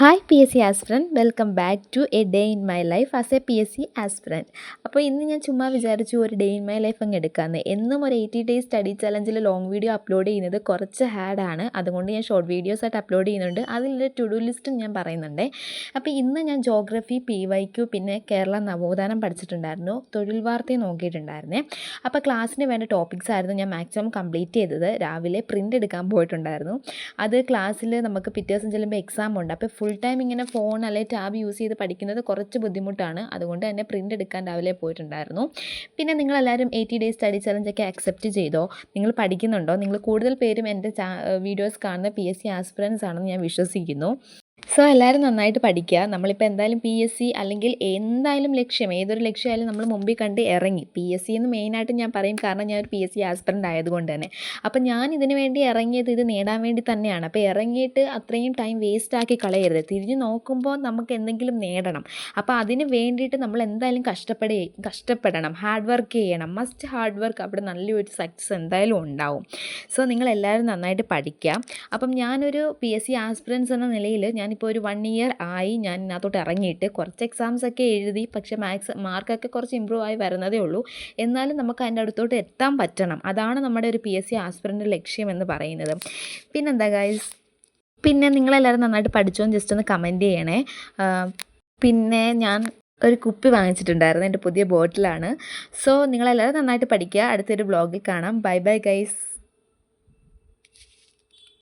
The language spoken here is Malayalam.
Hi P S C aspirant welcome back to a day in my life as a P S C aspirant അപ്പോൾ ഇന്ന് ഞാൻ ചുമ്മാ വിചാരിച്ചു ഒരു ഡേ ഇൻ മൈ ലൈഫ് അങ്ങ് എടുക്കാമെന്ന് എന്നും ഒരു എയ്റ്റി ഡേയ്സ് സ്റ്റഡി ചലഞ്ചിൽ ലോങ് വീഡിയോ അപ്ലോഡ് ചെയ്യുന്നത് കുറച്ച് ഹാഡാണ് അതുകൊണ്ട് ഞാൻ ഷോർട്ട് വീഡിയോസ് ആയിട്ട് അപ്ലോഡ് ചെയ്യുന്നുണ്ട്. അതിലൊരു ടു ഡു ലിസ്റ്റും ഞാൻ പറയുന്നുണ്ട്. അപ്പോൾ ഇന്ന് ഞാൻ ജോഗ്രഫി പി വൈ ക്യു പിന്നെ കേരള നവോത്ഥാനം പഠിച്ചിട്ടുണ്ടായിരുന്നു. തൊഴിൽ വാർത്തയും നോക്കിയിട്ടുണ്ടായിരുന്നേ. അപ്പോൾ ക്ലാസ്സിന് വേണ്ട ടോപ്പിക്സ് ആയിരുന്നു ഞാൻ മാക്സിമം കംപ്ലീറ്റ് ചെയ്തത്. രാവിലെ പ്രിന്റ് എടുക്കാൻ പോയിട്ടുണ്ടായിരുന്നു. അത് ക്ലാസ്സിൽ നമുക്ക് പിറ്റേ ദിവസം ചെല്ലുമ്പോൾ എക്സാം ഉണ്ട്. അപ്പോൾ ഫുൾ ടൈം ഇങ്ങനെ ഫോൺ അല്ലെങ്കിൽ ടാബ് യൂസ് ചെയ്ത് പഠിക്കുന്നത് കുറച്ച് ബുദ്ധിമുട്ടാണ്. അതുകൊണ്ട് തന്നെ പ്രിന്റ് എടുക്കാൻ രാവിലെ പോയിട്ടുണ്ടായിരുന്നു. പിന്നെ നിങ്ങളെല്ലാവരും എയ്റ്റി ഡേയ്സ് സ്റ്റഡി ചലഞ്ചൊക്കെ അക്സെപ്റ്റ് ചെയ്തോ? നിങ്ങൾ പഠിക്കുന്നുണ്ടോ? നിങ്ങൾ കൂടുതൽ പേരും എന്റെ വീഡിയോസ് കാണുന്ന പി എസ് സി ആസ്പിറൻസ് ആണെന്ന് ഞാൻ വിശ്വസിക്കുന്നു. സോ എല്ലാവരും നന്നായിട്ട് പഠിക്കുക. നമ്മളിപ്പോൾ എന്തായാലും പി എസ് സി അല്ലെങ്കിൽ എന്തായാലും ലക്ഷ്യം ഏതൊരു ലക്ഷ്യമായാലും നമ്മൾ മുമ്പിൽ കണ്ട് ഇറങ്ങി. പി എസ് സി എന്ന് മെയിനായിട്ട് ഞാൻ പറയും കാരണം ഞാൻ ഒരു പി എസ് സി ആസ്പിറന്റ് ആയതുകൊണ്ട് തന്നെ. അപ്പം ഞാൻ ഇതിന് വേണ്ടി ഇറങ്ങിയത് ഇത് നേടാൻ വേണ്ടി തന്നെയാണ്. അപ്പോൾ ഇറങ്ങിയിട്ട് അത്രയും ടൈം വേസ്റ്റ് ആക്കി കളയരുത്. തിരിഞ്ഞ് നോക്കുമ്പോൾ നമുക്ക് എന്തെങ്കിലും നേടണം. അപ്പോൾ അതിന് വേണ്ടിയിട്ട് നമ്മൾ എന്തായാലും കഷ്ടപ്പെടേ കഷ്ടപ്പെടണം. ഹാർഡ് വർക്ക് ചെയ്യണം. മസ്റ്റ് ഹാർഡ് വർക്ക് അവിടെ നല്ലൊരു സക്സസ് എന്തായാലും ഉണ്ടാവും. സോ നിങ്ങളെല്ലാവരും നന്നായിട്ട് പഠിക്കുക. അപ്പം ഞാനൊരു പി എസ് സി ആസ്പിറൻസ് എന്ന നിലയിൽ ഞാനിപ്പോൾ ഒരു വൺ ഇയർ ആയി ഞാൻ ഇതിനകത്തോട്ട് ഇറങ്ങിയിട്ട് കുറച്ച് എക്സാംസ് ഒക്കെ എഴുതി പക്ഷേ മാത്സ് മാർക്കൊക്കെ കുറച്ച് ഇമ്പ്രൂവ് ആയി വരുന്നതേ ഉള്ളൂ. എന്നാലും നമുക്ക് അതിന്റെ അടുത്തോട്ട് എത്താൻ പറ്റണം. അതാണ് നമ്മുടെ ഒരു പി എസ് സി ആസ്പിറന്റ് ലക്ഷ്യം എന്ന് പറയുന്നത്. പിന്നെന്താ ഗൈസ് പിന്നെ നിങ്ങളെല്ലാവരും നന്നായിട്ട് പഠിച്ചോന്ന് ജസ്റ്റ് ഒന്ന് കമന്റ് ചെയ്യണേ. പിന്നെ ഞാൻ ഒരു കുപ്പി വാങ്ങിച്ചിട്ടുണ്ടായിരുന്നു. എന്റെ പുതിയ ബോട്ടിലാണ് സോ നിങ്ങളെല്ലാവരും നന്നായിട്ട് പഠിക്കുക. അടുത്തൊരു ബ്ലോഗിൽ കാണാം. Bye bye guys